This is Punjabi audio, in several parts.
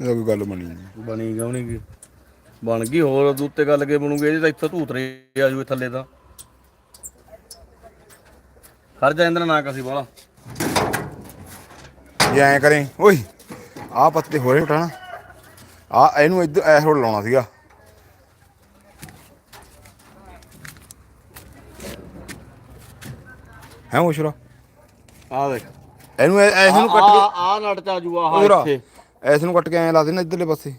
ਇਹ ਤਾਂ ਕੋਈ ਗੱਲ ਬਣੀ ਨਹੀਂ। ਬਣੀ ਨਹੀਂ ਗੀ? ਬਣ ਗਈ ਹੋਰ ਉਹਦੇ ਉੱਤੇ ਗੱਲ ਕੇ ਬਣੂਗੀ ਇਹਦੇ ਤਾਂ ਇੱਥੋਂ ਧੂਤਰੇ ਆ ਜੂ ਥੱਲੇ ਤਾਂ। ਹਰ ਜਾ ਇੰਦਰ ਨਾ ਕਸੀ ਬਾਲਾ। ਇਹ ਐਂ ਕਰੇ ਓਏ ਆ ਪੱਤੇ ਹੋਰੇ ਉਠਾਣਾ। ਆ ਇਹਨੂੰ ਇੱਧਰ ਐ ਰੋੜ ਲਾਉਣਾ ਸੀਗਾ। ਹੈ ਮੁਸ਼ਰਾ ਆ ਦੇਖ। ਇਹਨੂੰ ਐ- ਐਸ ਨੂੰ ਕੱਟ ਆ ਆ ਨਟ ਚ ਆ ਜੂ ਆ ਪੂਰਾ ਇੱਥੇ। ਐਸ ਨੂੰ ਕੱਟ ਕੇ ਐ ਲਾ ਦੇਣਾ ਇੱਧਰਲੇ ਪਾਸੇ।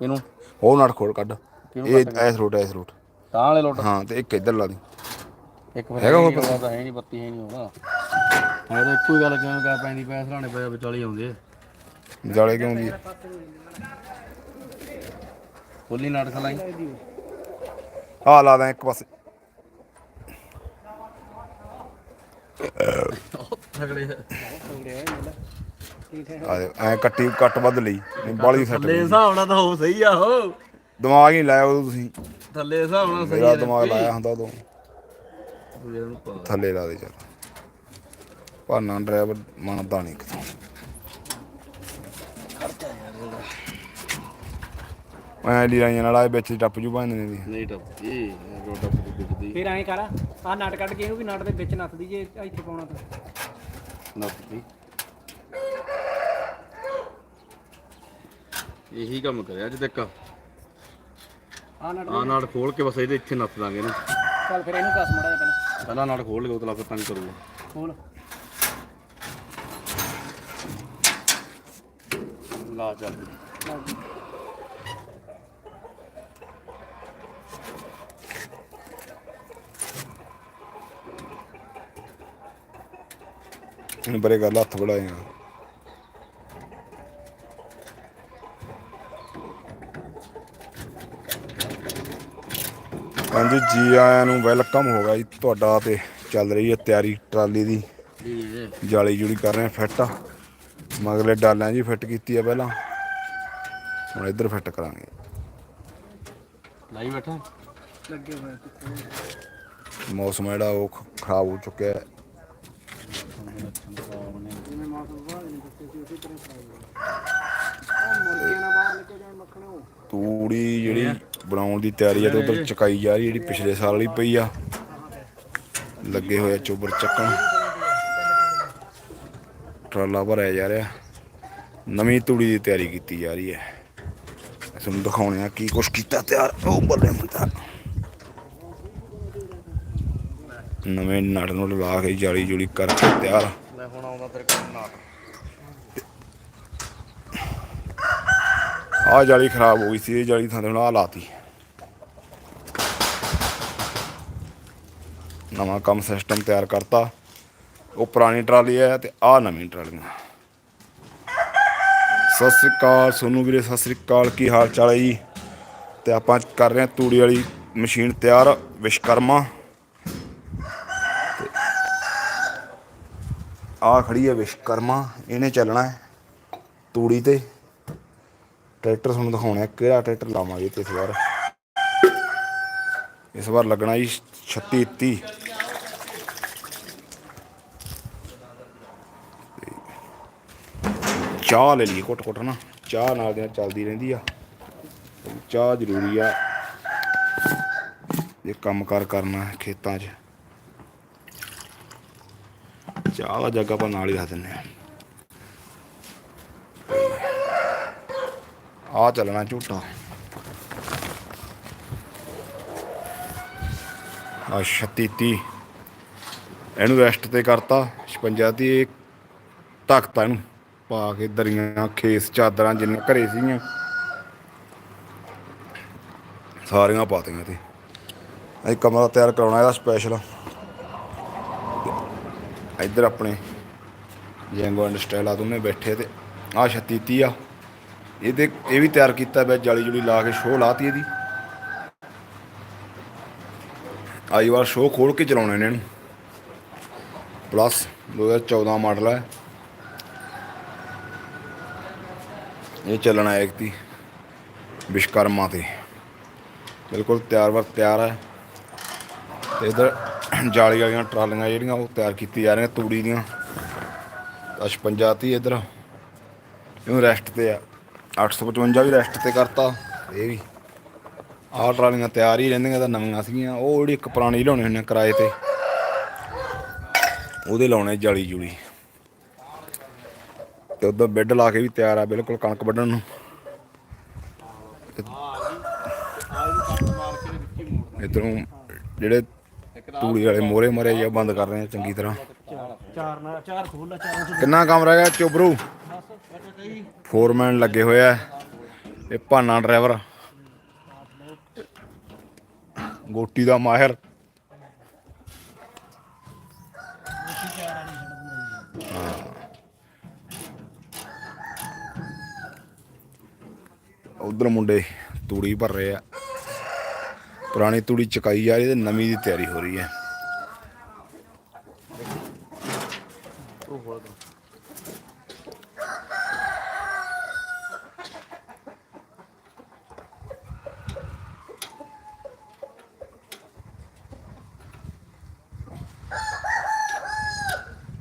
ਇਹਨੂੰ ਉਹ ਨਟ ਖੋਲ ਕੱਢ। ਇਹ ਐਸ ਰੋਟ ਐਸ ਰੋਟ। ਤਾਂ ਵਾਲੇ ਲੋਟ? ਹਾਂ ਤੇ ਇੱਕ ਇੱਧਰ ਲਾ ਦੇ। ਇੱਕ ਫਿਰ ਹੈਗਾ ਹੋਰ ਹੈਗਾ ਤਾਂ। ਹੈ ਨਹੀਂ ਬੱਤੀ ਹੈ ਨਹੀਂ ਹੋਣਾ ਹੈ ਤਾਂ ਇੱਕੋ ਹੀ ਗੱਲ ਕਿਉਂ ਕਹਿ ਪੈਂਦੀ ਪੈ ਸਰਾਣੇ ਪਿਆ ਵਿਚਾਲੀ ਆਉਂਦੇ ਜਾਲੇ ਕਿਉਂ ਦੀ ਖੋਲੀ ਨਟ ਖਲਾਈ। ਆ ਲਾ ਦਾਂ ਇੱਕ ਪਾਸੇ। ਆ। ਦੇ, ਐ ਕੱਟੀ ਕੱਟ ਵੱਧ ਲਈ ਬਾਲੀ ਸੈੱਟ ਥੱਲੇ ਹਿਸਾਬ ਨਾਲ ਤਾਂ ਹੋ ਸਹੀ ਆ ਹੋ ਦਿਮਾਗ ਹੀ ਲਾਇਆ ਉਦੋਂ ਤੁਸੀਂ। ਥੱਲੇ ਹਿਸਾਬ ਨਾਲ ਸਹੀ ਮੇਰਾ ਆ ਦਿਮਾਗ ਲਾਇਆ ਹੁੰਦਾ ਉਦੋਂ। ਦੂਜੇ ਨੂੰ ਪਾ। ਥੱਲੇ ਲਾ ਦੇ ਚੱਲ। ਭਾਨਾ ਡਰਾਈਵਰ ਮੰਨਦਾ ਨਹੀਂ ਕਿਥੋਂ ਐ ਲੀਰਾਈਆਂ ਨਾਲ ਆਏ ਵਿੱਚ ਟੱਪ ਜੂ ਬੰਦ ਨੇ ਦੀ ਨਹੀਂ ਟੱਪ ਇਹ ਰੋਟਾ ਪੁੱਟ ਦਿੱਤੀ ਫਿਰ ਐਂ ਕਰ ਆ ਨਟ ਕੱਢ ਕੇ ਇਹਨੂੰ ਵੀ ਨਟ ਦੇ ਵਿੱਚ ਨੱਥਦੀ ਜੇ ਇੱਥੇ ਪਾਉਣਾ ਤਾਂ। ਨੱਪੀ ਇਹੀ ਕੰਮ ਕਰਿਆ ਅੱਜ ਤੱਕ। ਆ ਨਾਲ ਖੋਲ ਕੇ ਬਸ ਇਹਦੇ ਇੱਥੇ ਨੱਪ ਦਾਂਗੇ ਨਾ। ਚੱਲ ਫਿਰ ਇਹਨੂੰ ਕਸ ਮੜਾ ਪਹਿਲਾਂ। ਪਹਿਲਾਂ ਨਾਲ ਖੋਲ ਕੇ ਉਤਲਾ ਫਿਰ ਤੰਗ ਕਰੂਗਾ। ਖੋਲ। ਲਾ ਚੱਲ। ਇਹਨੂੰ ਬਰੇ ਗੱਲ ਹੱਥ ਬੜਾਏਗਾ ਹਾਂਜੀ ਜੀ ਆਇਆਂ ਨੂੰ ਵੈਲਕਮ ਹੋਗਾ ਜੀ। ਤੁਹਾਡਾ ਤੇ ਚੱਲ ਰਹੀ ਹੈ ਤਿਆਰੀ ਟਰਾਲੀ ਦੀ ਜਾਲੀ ਜੁੜੀ ਕਰ ਰਹੇ ਆ ਫਿੱਟ ਮਗਲੇ ਡਾਲਾਂ ਜੀ ਫਿੱਟ ਕੀਤੀ ਆ ਪਹਿਲਾਂ। ਹੁਣ ਇੱਧਰ ਫਿੱਟ ਕਰਾਂਗੇ। ਲਾਈ ਬੈਠਾ? ਲੱਗੇ ਹੋਏ ਮੌਸਮ ਜਿਹੜਾ ਉਹ ਖਰਾਬ ਹੋ ਚੁੱਕਿਆ ਹੈ ਜਿਵੇਂ ਮੌਸਮ ਬਾਹਰ ਨਹੀਂ ਦਿੱਤੇ ਸੀ ਉਸੇ ਤਰ੍ਹਾਂ ਖਰਾਬ ਹੋ ਗਿਆ ਉਹ ਮੁਰਗੀਆਂ ਨਾਲ ਬਾਹਰ ਨਿਕਲ ਜਾਣ ਮੱਖਣੋਂ ਤੂੜੀ ਜਿਹੜੀ ਬਣਾਉਣ ਦੀ ਤਿਆਰੀ ਹੈ ਤੇ ਉਧਰ ਚਕਾਈ ਜਾ ਰਹੀ ਜਿਹੜੀ ਪਿਛਲੇ ਸਾਲ ਵਾਲੀ ਪਈ ਆ। ਲੱਗੇ ਹੋਏ ਆ ਚੋਬਰ ਚੱਕਣ। ਟਰਾਲਾ ਭਰਿਆ ਜਾ ਰਿਹਾ। ਨਵੀਂ ਤੂੜੀ ਦੀ ਤਿਆਰੀ ਕੀਤੀ ਜਾ ਰਹੀ ਹੈ। ਤੁਹਾਨੂੰ ਦਿਖਾਉਣੇ ਆ ਕੀ ਕੁਛ ਕੀਤਾ ਤਿਆਰ। ਉਹ ਬੱਲੇ ਮੁੰਡਾ। ਨਵੇਂ ਨੜ ਨੂੰ ਲਾ ਕੇ ਜਾਲੀ ਜੁਲੀ ਕਰਕੇ ਤਿਆਰ। ਲੈ ਹੁਣ ਆਉਂਦਾ ਤੇਰੇ ਕੋਲ ਨਾਲ ਆਹ ਜਾਲੀ ਖਰਾਬ ਹੋ ਗਈ ਸੀ ਇਹ ਜਾਲੀ ਥਾਂ ਤੇ ਹੁਣ ਆਹ ਲਾਤੀ। ਨਵਾਂ ਕੰਮ ਸਿਸਟਮ ਤਿਆਰ ਕਰਤਾ। ਉਹ ਪੁਰਾਣੀ ਟਰਾਲੀ ਹੈ ਤੇ ਆਹ ਨਵੀਂ ਟਰਾਲੀ ਸਤਿ ਸ੍ਰੀ ਅਕਾਲ ਸੋਨੂੰ ਵੀਰੇ ਸਤਿ ਸ੍ਰੀ ਅਕਾਲ ਕੀ ਹਾਲ ਚਾਲ ਹੈ ਜੀ? ਤੇ ਆਪਾਂ ਕਰ ਰਹੇ ਹਾਂ ਤੂੜੀ ਵਾਲੀ ਮਸ਼ੀਨ ਤਿਆਰ ਵਿਸ਼ਕਰਮਾ। ਆ ਖੜੀ ਹੈ ਵਿਸ਼ਕਰਮਾ ਇਹਨੇ ਚੱਲਣਾ ਹੈ ਤੂੜੀ ਤੇ। ਟਰੈਕਟਰ ਤੁਹਾਨੂੰ ਦਿਖਾਉਣਾ ਹੈ, ਕਿਹੜਾ ਟਰੈਕਟਰ ਲਾਵਾਂਗੇ ਇਸ ਵਾਰ। ਇਸ ਵਾਰ ਲੱਗਣਾ ਜੀ 36 30 ਚਾਹ ਲੈ ਲਈ ਘੁੱਟ ਘੁੱਟ ਨਾ ਚਾਹ ਨਾਲ ਦੇ ਨਾਲ ਚੱਲਦੀ ਰਹਿੰਦੀ ਆ। ਚਾਹ ਜ਼ਰੂਰੀ ਆ। ਇਹ ਕੰਮ ਕਾਰ ਕਰਨਾ ਖੇਤਾਂ 'ਚ। ਚਾਹ ਦਾ ਜੱਗ ਆਪਾਂ ਨਾਲ ਹੀ ਰੱਖ ਦਿੰਦੇ ਆ। ਆ ਚੱਲਣਾ ਝੂਟਾ। ਆ 36 ਇਹਨੂੰ ਰੈਸਟ ਤੇ ਕਰਤਾ 56 ਦੀ ਇਹ ਧੱਕਤਾ ਇਹਨੂੰ। ਪਾ ਕੇ ਦਰੀਆਂ, ਖੇਸ, ਚਾਦਰਾਂ ਜਿੰਨੀਆਂ ਘਰੇ ਸੀਗੀਆਂ। ਸਾਰੀਆਂ ਪਾਤੀਆਂ ਤੇ ਅਸੀਂ ਕਮਰਾ ਤਿਆਰ ਕਰਾਉਣਾ, ਇਹਦਾ ਸਪੈਸ਼ਲ ਇੱਧਰ ਆਪਣੇ ਜੈਂਗੋ ਐਂਡ ਸਟਾਈਲ ਆ ਦੋਨੇ ਬੈਠੇ ਤੇ ਆ 36 ਆ। ਇਹਦੇ, ਇਹ ਵੀ ਤਿਆਰ ਕੀਤਾ ਵਿੱਚ ਜਾਲੀ ਜੁਲੀ ਲਾ ਕੇ ਸ਼ੋਅ ਲਾਤੀ ਇਹਦੀ। ਆਈ ਵਾਰ ਸ਼ੋਅ ਖੋਲ ਕੇ ਚਲਾਉਣੇ ਨੇ ਇਹਨੂੰ। ਪਲੱਸ 2014 ਮਾਡਲ ਹੈ ਇਹ ਚੱਲਣਾ ਹੈ ਇੱਕ ਵਿਸ਼ਕਰਮਾ ਤੇ। ਬਿਲਕੁਲ ਤਿਆਰ ਵਰ ਤਿਆਰ ਹੈ। ਤੇ ਇਧਰ ਜਾਲੀ ਵਾਲੀਆਂ ਟਰਾਲੀਆਂ ਜਿਹੜੀਆਂ ਉਹ ਤਿਆਰ ਕੀਤੀ ਜਾ ਰਹੀਆਂ ਤੂੜੀ ਦੀਆਂ। 56 ਤੀ ਇਧਰ। ਇਹਨੂੰ ਰੈਸਟ ਤੇ ਆ। 855 ਵੀ ਰੈਸਟ ਤੇ ਕਰਤਾ। ਇਹ ਵੀ। ਆਹ ਟਰਾਲੀਆਂ ਤਿਆਰ ਹੀ ਰਹਿੰਦੀਆਂ ਤਾਂ ਨਵੀਆਂ ਸੀਗੀਆਂ। ਉਹ ਜਿਹੜੀ ਇੱਕ ਪੁਰਾਣੀ ਲਾਉਣੀ ਹੁੰਦੀ ਕਿਰਾਏ ਤੇ, ਉਹਦੇ ਲਾਉਣੇ ਜਾਲੀ ਜੁਲੀ। ਤੇ ਉਧਰ ਬੈੱਡ ਲਾ ਕੇ ਵੀ ਤਿਆਰ ਆ, ਬਿਲਕੁਲ ਕਣਕ ਵੱਢਣ ਨੂੰ। ਇਧਰੋਂ ਜਿਹੜੇ ਤੂੜੀ ਵਾਲੇ ਮੋਰੇ ਮਰੇ ਜਾਂ ਬੰਦ ਕਰ ਰਹੇ ਆ, ਚੰਗੀ ਤਰ੍ਹਾਂ। ਚਾਰ ਨਾਲ ਚਾਰ ਖੋਲ ਚਾਰ ਕਿੰਨਾ ਕੰਮ ਰਹਿ ਗਿਆ ਚੋਬਰੂ? ਫੋਰਮੈਨ ਲੱਗੇ ਹੋਇਆ ਇਹ ਭਾਨਾ ਡਰਾਈਵਰ। ਗੋਟੀ ਦਾ ਮਾਹਿਰ। ਉਧਰ ਮੁੰਡੇ ਤੂੜੀ ਭਰ ਰਹੇ ਆ। ਪੁਰਾਣੀ ਤੂੜੀ ਚਕਾਈ ਜਾ ਰਹੀ ਤੇ ਨਵੀਂ ਦੀ ਤਿਆਰੀ ਹੋ ਰਹੀ ਹੈ।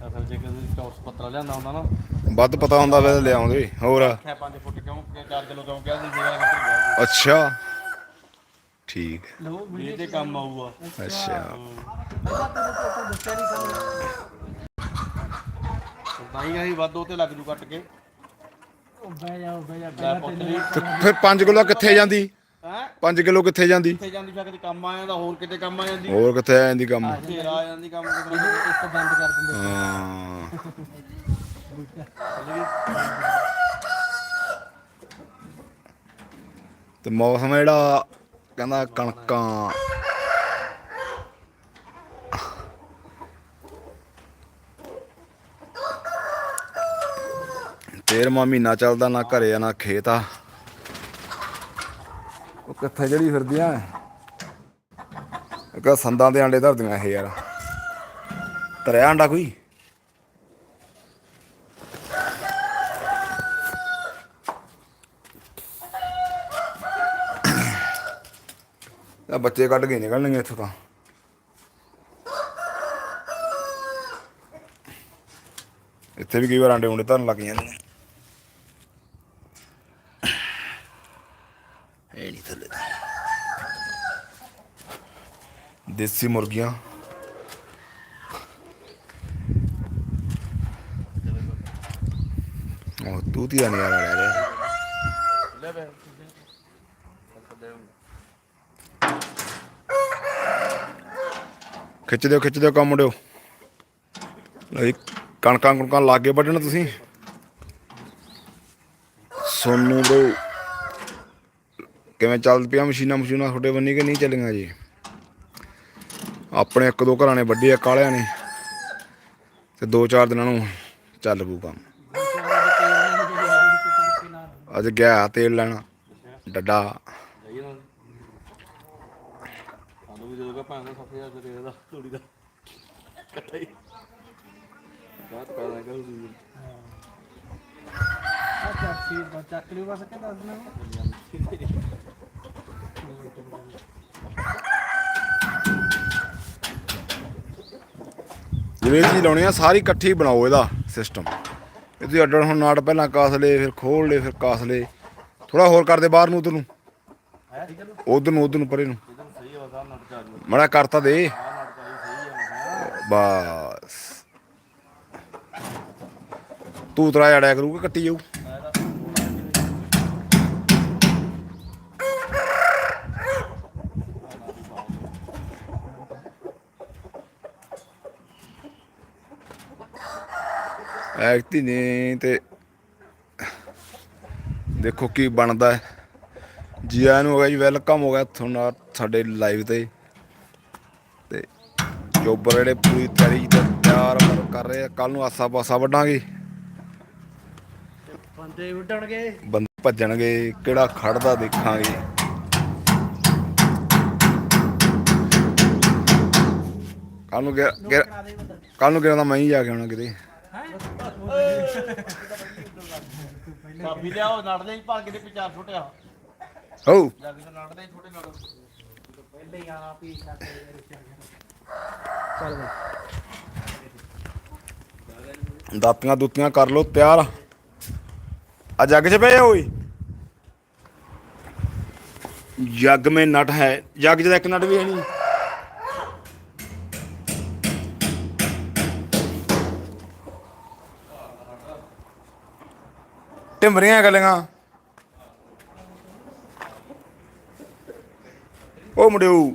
ਅਸਲ ਜੇ ਪੱਤਰਾ ਲਿਆਂਦਾ ਹੁੰਦਾ ਨਾ। ਵੱਧ ਪਤਾ ਹੁੰਦਾ ਵੇ ਲਿਆਉਂਦੇ। ਹੋਰ? ਖੈ 5 ਫੁੱਟ ਕਿਉਂ 4 ਕਿਲੋ ਕਿਉਂ ਕਿਹਾ ਸੀ ਜਿਹੜਾ ਕਿੱਥੇ ਗਿਆ ਅੱਛਾ। ਠੀਕ ਹੈ। ਲੋ ਸੀ ਇਹ ਤੇ ਕੰਮ ਆਊਗਾ। ਅੱਛਾ। ਦੱਸਿਆ ਨਹੀਂ ਸਾਨੂੰ ਤਾਂ ਹੀ ਅਸੀਂ ਵੱਧ ਉਹ ਤੇ ਲੱਗ ਜੂ ਕੱਟ ਕੇ। ਉਹ ਬਹਿ ਜਾ ਬਹਿ ਜਾ ਲੈ ਪੁੱਤ ਲਈ। ਤੇ ਫਿਰ 5 ਕਿਲੋ ਕਿੱਥੇ ਜਾਂਦੀ? ਹੈ? 5 ਕਿਲੋ ਕਿੱਥੇ ਜਾਂਦੀ? ਕਿੱਥੇ ਜਾਂਦੀ? ਫਿਰ ਕਿਤੇ ਕੰਮ ਆ ਜਾਂਦਾ ਹੋਰ ਕਿਤੇ ਕੰਮ ਆ ਜਾਂਦੀ। ਹੋਰ ਕਿੱਥੇ ਆ ਜਾਂਦੀ ਕੰਮ? ਫੇਰ ਆ ਜਾਂਦੀ ਕੰਮ ਕਿਤੇ ਇੱਕ ਬੰਦ ਕਰ ਦਿੰਦੇ। ਹਾਂ। ਤੇ ਮੌਸਮ ਜਿਹੜਾ ਕਹਿੰਦਾ ਕਣਕਾਂ। ਤੇਰਵਾਂ ਮਹੀਨਾ ਚੱਲਦਾ ਨਾ ਘਰੇ ਆ, ਨਾ ਖੇਤ ਆ। ਉਹ ਕਿੱਥੇ ਜਿਹੜੀ ਫਿਰਦੀਆਂ ਇੱਕ ਸੰਦਾਂ ਦੇ ਆਂਡੇ ਧਰਦੀਆਂ ਇਹ ਯਾਰ। ਤਰਿਆ ਆਂਡਾ ਕੋਈ? ਆ ਬੱਚੇ ਕੱਢ ਕੇ ਨਿਕਲਣਗੇ ਇੱਥੋਂ ਤਾਂ। ਇੱਥੇ ਵੀ ਕਈ ਵਾਰ ਆਂਡੇ ਉਂਡੇ ਧਰਨ ਲੱਗ ਜਾਂਦੇ ਨੇ। ਇਹ ਨਹੀਂ ਥੱਲੇ। ਦੇਸੀ ਮੁਰਗੀਆਂ। ਉਹ ਤੂਤੀ ਦਾ ਨਿਆਰਾ ਲੈ ਰਿਹਾ। ਲੈ ਬੈ ਖਿੱਚ ਦਿਓ ਖਿੱਚ ਦਿਓ ਕੰਮ ਮੁੰਡਿਓ ਲਈ ਕਣਕਾਂ ਕੁਣਕਾਂ ਲਾਗੇ ਵੱਢਣ ਤੁਸੀਂ। ਸੋਨੂੰ ਬ్రో ਕਿਵੇਂ ਚੱਲ ਪਿਆ ਮਸ਼ੀਨਾਂ ਮਸ਼ੀਨਾਂ ਤੁਹਾਡੇ ਬੰਨੀ ਕਿ ਨਹੀਂ ਚੱਲੀਆਂ ਜੀ? ਆਪਣੇ ਇੱਕ ਦੋ ਘਰਾਂ ਨੇ ਵੱਢੇ ਆ ਕਾਲਿਆਂ ਨੇ। ਤੇ ਦੋ ਚਾਰ ਦਿਨਾਂ ਨੂੰ ਚੱਲ ਪੂ ਕੰਮ। ਅੱਜ ਗਿਆ ਤੇਲ ਲੈਣਾ, ਡੱਡਾ ਜਾਈਏ ਨਾ ਕਾ ਭਾਂ ਦਾ 7000 ਰੁਪਏ ਦਾ ਥੋੜੀ ਦਾ। ਇਕੱਠਾ ਹੀ। ਬਾਤ ਕਰਾਂ ਕਰ ਸੀ ਆ ਚੱਕ ਲਿਓ ਬਸ ਕਿ ਦੱਸ ਦੇਣਾ ਜਿਵੇਂ ਚੀਜ਼ ਲਾਉਣੀ ਆ ਸਾਰੀ ਇਕੱਠੀ ਬਣਾਓ ਇਹਦਾ ਸਿਸਟਮ ਇਹ ਤੁਸੀਂ ਅੱਡਣ ਹੁਣ ਨਾਟ ਪਹਿਲਾਂ ਕਾਸ ਲਏ ਫਿਰ ਖੋਲ ਲਏ ਫਿਰ ਕਾਸ ਲਏ। ਥੋੜਾ ਹੋਰ ਕਰਦੇ ਬਾਹਰ ਨੂੰ ਉਧਰ ਨੂੰ? ਉਧਰ ਨੂੰ ਉਧਰ ਨੂੰ ਪਰੇ ਨੂੰ ਇਧਰ ਸਹੀ ਹੈ ਬਤਾ ਨਟ ਚਾਰ ਨੂੰ ਮੜਾ ਕਰਤਾ ਦੇ। ਬਸ। ਤੂੰ ਤਰਾ ਅੜਿਆ ਕਰੂਗਾ ਕੱਟੀ ਜਾਊ? ਐਕਟੀ ਨੇ ਤੇ ਦੇਖੋ ਕੀ ਬਣਦਾ ਹੈ। ਜੀ ਆਇਆਂ ਨੂੰ ਹੋ ਗਿਆ ਜੀ, ਵੈਲਕਮ ਹੋ ਗਿਆ ਤੁਹਾਨੂੰ ਸਾਡੇ ਲਾਈਵ ਤੇ। ਚੋਬਰ ਜਿਹੜੇ ਪੂਰੀ ਤਿਆਰੀ ਤੇ ਤਿਆਰ ਵਰ- ਕਰ ਰਹੇ ਆ। ਕੱਲ ਨੂੰ ਆਸਾ ਪਾਸਾ ਵੱਢਾਂਗੇ। ਬੰਦੇ ਉੱਡਣਗੇ ਬੰਦੇ ਭੱਜਣਗੇ ਕਿਹੜਾ ਖੜਦਾ ਦੇਖਾਂਗੇ। ਕੱਲ ਨੂੰ ਕੱਲ ਨੂੰ ਕਿਹੜਾ ਮੈਂ ਹੀ ਜਾ ਕੇ ਆਉਣਾ ਕਿਤੇ। ਚਾਬੀ ਲਿਆਓ ਨਟ ਦੇ ਭਾ ਕੇ ਦੇ ਪਿਚਾਰ ਛੋਟਿਆ ਹੋ ਜਾ ਕੇ ਨਟ ਦੇ ਛੋਟੇ ਨਟ ਪਹਿਲੇ ਹੀ ਆਣਾ ਪੀ ਸਕਦੇ ਚੱਲ ਬਈ। ਦਾਤੀਆਂ ਦੁੱਤੀਆਂ ਕਰ ਲੋ ਤਿਆਰ। ਆ ਜੱਗ 'ਚ ਪਏ ਹੋਈ ਜੱਗ ਮੇ ਨਟ ਹੈ। ਜੱਗ ਜਿਹਦਾ ਇੱਕ ਨਟ ਵੀ ਹੈ ਨਹੀਂ। ਟਿਮਰੀਆਂ ਗੱਲਾਂ ਉਹ ਮੁੰਡਿਓ।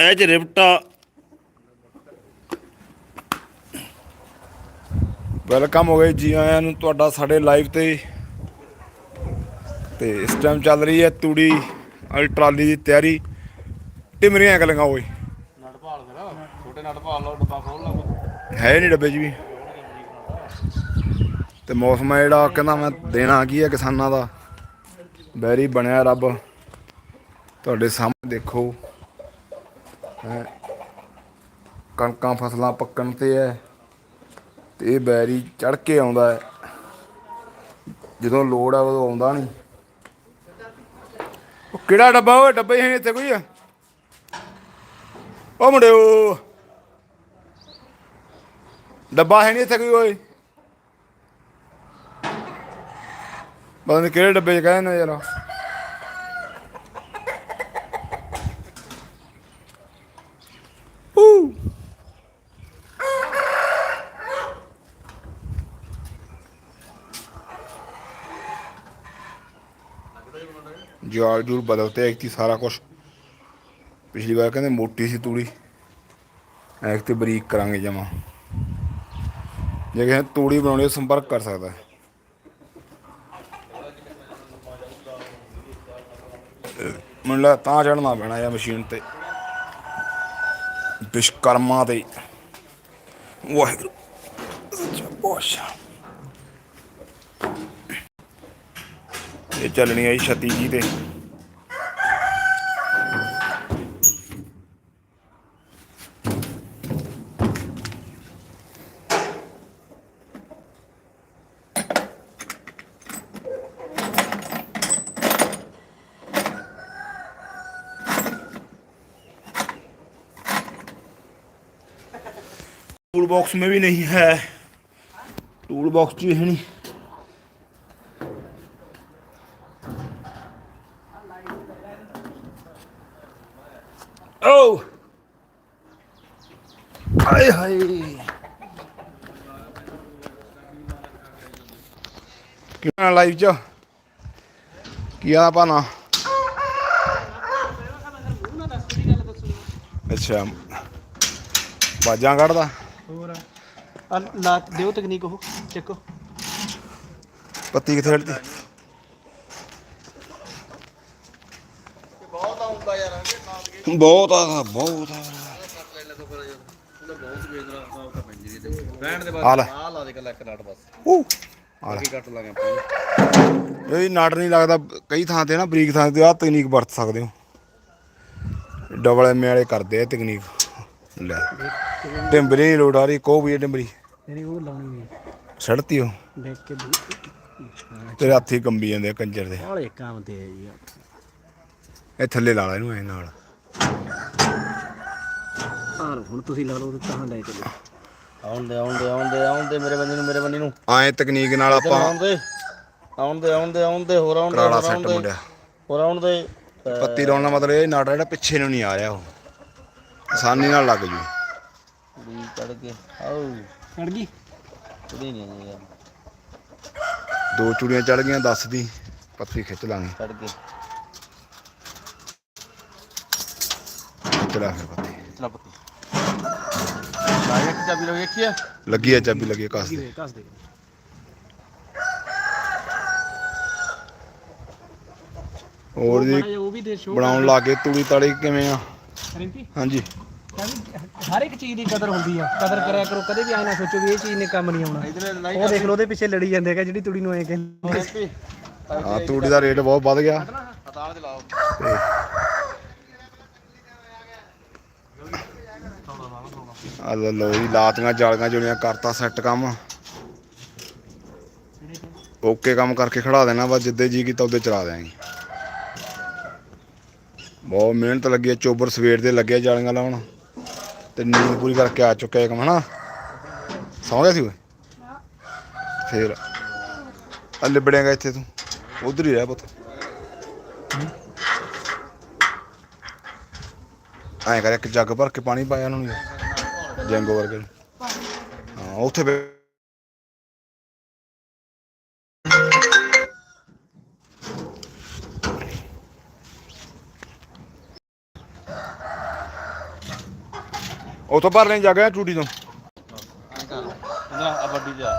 ਇਹ ਚ ਰਿਪਟਾ। ਵੈਲਕਮ ਹੋ ਗਏ ਜੀ, ਆਇਆਂ ਨੂੰ ਤੁਹਾਡਾ ਸਾਡੇ ਲਾਈਵ ਤੇ। ਤੇ ਇਸ ਟਾਈਮ ਚੱਲ ਰਹੀ ਹੈ ਤੂੜੀ ਵਾਲੀ ਟਰਾਲੀ ਦੀ ਤਿਆਰੀ। ਟਿਮਰੀਆਂ ਗੱਲਾਂ ਓਏ। ਨਟ ਭਾਲ ਫਿਰ ਛੋਟੇ ਨਟ ਭਾਲ ਲਓ ਡੱਬਾ ਖੋਲ ਲਓ ਹੈ ਨਹੀਂ ਡੱਬੇ 'ਚ ਵੀ। ਤੇ ਮੌਸਮ ਹੈ ਜਿਹੜਾ, ਕਹਿੰਦਾ ਮੈਂ ਦੇਣਾ ਕੀ ਹੈ ਕਿਸਾਨਾਂ ਦਾ। ਬੈਰੀ ਬਣਿਆ ਰੱਬ। ਤੁਹਾਡੇ ਸਾਹਮਣੇ ਦੇਖੋ। ਕਣਕਾਂ ਫਸਲਾਂ ਪੱਕਣ ਤੇ ਹੈ ਤੇ ਇਹ ਬੈਰੀ ਚੜ ਕੇ ਆਉਂਦਾ ਹੈ। ਜਦੋਂ ਲੋੜ ਆ ਉਦੋਂ ਆਉਂਦਾ ਨਹੀਂ। ਉਹ ਕਿਹੜਾ ਡੱਬਾ ਓਏ? ਡੱਬਾ ਹੀ ਹੈ ਇੱਥੇ ਕੋਈ। ਆ ਉਹ ਮੁੰਡਿਓ। ਡੱਬਾ ਹੈ ਨਹੀਂ ਇੱਥੇ ਕੋਈ ਓਏ। ਪਤਾ ਨਹੀਂ ਕਿਹੜੇ ਡੱਬੇ 'ਚ ਕਹਿੰਦੇ ਨੇ ਯਾਰ। ਜਾਲ ਜੂਲ ਬਦਲਤੇ ਇੱਕ ਤੀ ਸਾਰਾ ਕੁਝ ਪਿਛਲੀ ਵਾਰ ਕਹਿੰਦੇ ਮੋਟੀ ਸੀ ਤੂੜੀ। ਐਕ ਤੇ ਬਰੀਕ ਕਰਾਂਗੇ ਜਮਾ। ਜੇ ਕਿਸੇ ਤੂੜੀ ਬਣਾਉਣੀ ਹੈ ਸੰਪਰਕ ਕਰ ਸਕਦਾ। ਮੈਨੂੰ ਲੱਗਾ ਤਾਂ ਚੜਨਾ ਪੈਣਾ ਜਾਂ ਮਸ਼ੀਨ ਤੇ। ਵਿਸ਼ਕਰਮਾ ਤੇ। ਵਾਹਿਗੁਰੂ। ਸੱਚਾ ਪਾਤਸ਼ਾਹ। ਇਹ ਚੱਲਣੀ ਆਈ ਛਤੀ ਜੀ ਤੇ। टूल बॉक्स में भी नहीं है टूल बॉक्स भी है नहीं ओ हाय हाय ਕਿਹਨਾਂ ਲਾਈਵ ਚ ਕੀ ਆ ਪਾਣਾ ਅੱਛਾ ਬਾਜਾਂ ਕੱਢਦਾ ਹੋਰ ਆ। ਲਾ ਦਿਓ ਤਕਨੀਕ ਉਹ ਚੱਕੋ। ਪੱਤੀ ਕਿੱਥੇ ਹਟਦੀ ਬਹੁਤ ਆਉਂਦਾ ਯਾਰ ਬਹੁਤ ਆ। ਬਹੁਤ ਆ ਉਹਦਾ ਬਹੁਤ ਸਾਹਿਬ ਦਾ ਪੈਂਦੀ ਤੇ ਬੈਂਡ ਦੇ ਆ ਲੈ। ਬਾਅਦ ਆ ਲਾ ਦੇ ਕੱਲਾ ਇੱਕ ਨਟ ਬਸ। ਊ ਆ ਲੈ। ਕੀ ਕੱਟ ਲਾਂਗੇ ਆਪਾਂ ਇਹ ਨਾਟ ਨਹੀਂ ਲੱਗਦਾ ਕਈ ਥਾਂ ਤੇ ਨਾ ਬਰੀਕ ਥਾਂ ਤੇ ਆਹ ਤਕਨੀਕ ਵਰਤ ਸਕਦੇ ਹੋ। ਡਬਲ ਐਮ ਵਾਲੇ ਕਰਦੇ ਆ ਇਹ ਤਕਨੀਕ। ਲੈ। ਟਿੰਬਰੀ ਨਹੀਂ ਲੋੜ ਆ ਰਹੀ ਕੋ ਵੀ ਹੈ ਟਿੰਬਰੀ ਮੇਰੀ ਉਹ ਲਾਉਣੀ ਹੈ ਸੜਤੀ ਹੋ ਦੇਖ ਕੇ ਤੇਰੇ ਹੱਥੀ ਕੰਬੀ ਜਾਂਦੇ ਆ ਕੰਜਰ ਦੇ। ਬਾਲੇ ਕੰਮ ਤੇ ਹੈ ਜੀ ਇਹ ਥੱਲੇ ਲਾ ਲਾ ਇਹਨੂੰ ਐ ਨਾਲ। ਆਹ ਹੁਣ ਤੁਸੀਂ ਲਾ ਲਓ ਤੇ ਤਾਂ ਲੈ ਚਲੋ। ਆਉਂਦੇ ਆਉਂਦੇ ਆਉਂਦੇ ਆਉਂਦੇ ਮੇਰੇ ਬੰਦੇ ਨੂੰ ਮੇਰੇ ਬੰਦੇ ਨੂੰ। ਐ ਤਕਨੀਕ ਨਾਲ ਆਪਾਂ ਆਉਂਦੇ ਆਉਂਦੇ ਆਉਂਦੇ ਆਉਂਦੇ ਹੋਰ ਆਉਂਦੇ ਕਰਾਲਾ ਹੋਰ ਸੈੱਟ ਆਉਂਦੇ ਮੁੰਡਿਆ। ਹੋਰ ਆਉਂਦੇ। ਪੱਤੀ ਲਾਉਣ ਦਾ ਮਤਲਬ ਇਹ ਨਾਟ ਜਿਹੜਾ ਪਿੱਛੇ ਨੂੰ ਨਹੀਂ ਆ ਰਿਹਾ ਉਹ। ਆਸਾਨੀ ਨਾਲ ਲੱਗ ਜੂ। ਵੀ ਚੜ ਕੇ ਆਉ ਚੜ ਗਈ? ਕੁੜੀ ਨਹੀਂ ਆਈ ਯਾਰ। ਦੋ ਚੂੜੀਆਂ ਚੜ ਗਈਆਂ 10 ਦੀ ਪੱਤੀ ਖਿੱਚ ਲਾਂਗੇ। ਚੜ ਕੇ। ਖਿੱਚ ਲਾ ਫਿਰ ਪੱਤੀ ਚਲਾ ਪੱਤੀ ਲਾਇਆ ਕਿ ਚਾਬੀ ਲੋ ਵੇਖੀਆ ਲੱਗੀ ਆ ਚਾਬੀ ਲੱਗੀ ਆ ਕਸ ਕੀ ਦੇ ਵੇ ਕੱਸ ਦੇ। ਹੋਰ ਜੀ ਉਹ ਵੀ ਦੇ ਸ਼ੋ ਬਣਾਉਣ ਲੱਗੇ ਤੂੜੀ ਤਾੜੀ ਕਿਵੇਂ ਆ? ਰਿੰਪੀ? ਹਾਂਜੀ। ਹਰ ਇੱਕ ਚੀਜ਼ ਦੀ ਕਦਰ ਹੁੰਦੀ ਆ। ਕਦਰ ਕਰਿਆ ਕਰੋ ਕਦੇ ਵੀ ਐ ਨਾ ਸੋਚੋ ਵੀ ਇਹ ਚੀਜ਼ ਨੇ ਕੰਮ ਨਹੀਂ ਆਉਣਾ। ਉਹ ਦੇਖ ਲਓ ਉਹਦੇ ਪਿੱਛੇ ਲੜੀ ਜਾਂਦੇ ਹੈਗਾ ਜਿਹੜੀ ਤੁੜੀ ਨੂੰ ਐ ਕਹਿੰਦੇ ਆ। ਤੂੜੀ ਦਾ ਰੇਟ ਬਹੁਤ ਵੱਧ ਗਿਆ। ਹਤਾਲ ਤੇ ਲਾਓ ਆ ਲਓ ਜੀ ਲਾਤੀਆਂ ਜਾਲੀਆਂ ਜੁੜੀਆਂ ਕਰਤਾ ਸੈੱਟ ਕੰਮ। ਓਕੇ ਕੰਮ ਕਰਕੇ ਖੜਾ ਦੇਣਾ ਬਸ ਜਿੱਦੇ ਜੀ ਕੀਤਾ ਉਹਦੇ ਚਲਾ ਦਿਆਂਗੇ। ਬਹੁਤ ਮਿਹਨਤ ਲੱਗੀ ਹੈ ਚੋਬਰ ਸਵੇਰ ਦੇ ਲੱਗਿਆ ਜਾਲੀਆਂ ਲਾਉਣ। ਤੇ ਨੀਂਦ ਪੂਰੀ ਕਰਕੇ ਆ ਚੁੱਕਿਆ ਇਹ ਕੰਮ ਹਨਾ? ਸੌਂ ਗਿਆ ਸੀ ਓਏ? ਫੇਰ। ਆ ਲਿਬੜੇਗਾ ਇੱਥੇ ਤੂੰ। ਉਧਰ ਹੀ ਰਹਿ ਪੁੱਤ। ਐਂ ਕਰ, ਇੱਕ ਜੱਗ ਭਰ ਕੇ ਪਾਣੀ ਪਾਇਆ ਉਹਨਾਂ ਨੂੰ ਜੰਗੋ ਵਰਗੇ ਹਾਂ, ਉੱਥੇ ਉੱਥੋਂ ਭਰ ਲੈ ਜੱਗ ਟੂਟੀ ਤੋਂ। ਨਾ ਆ ਵੱਡੀ ਜਾ।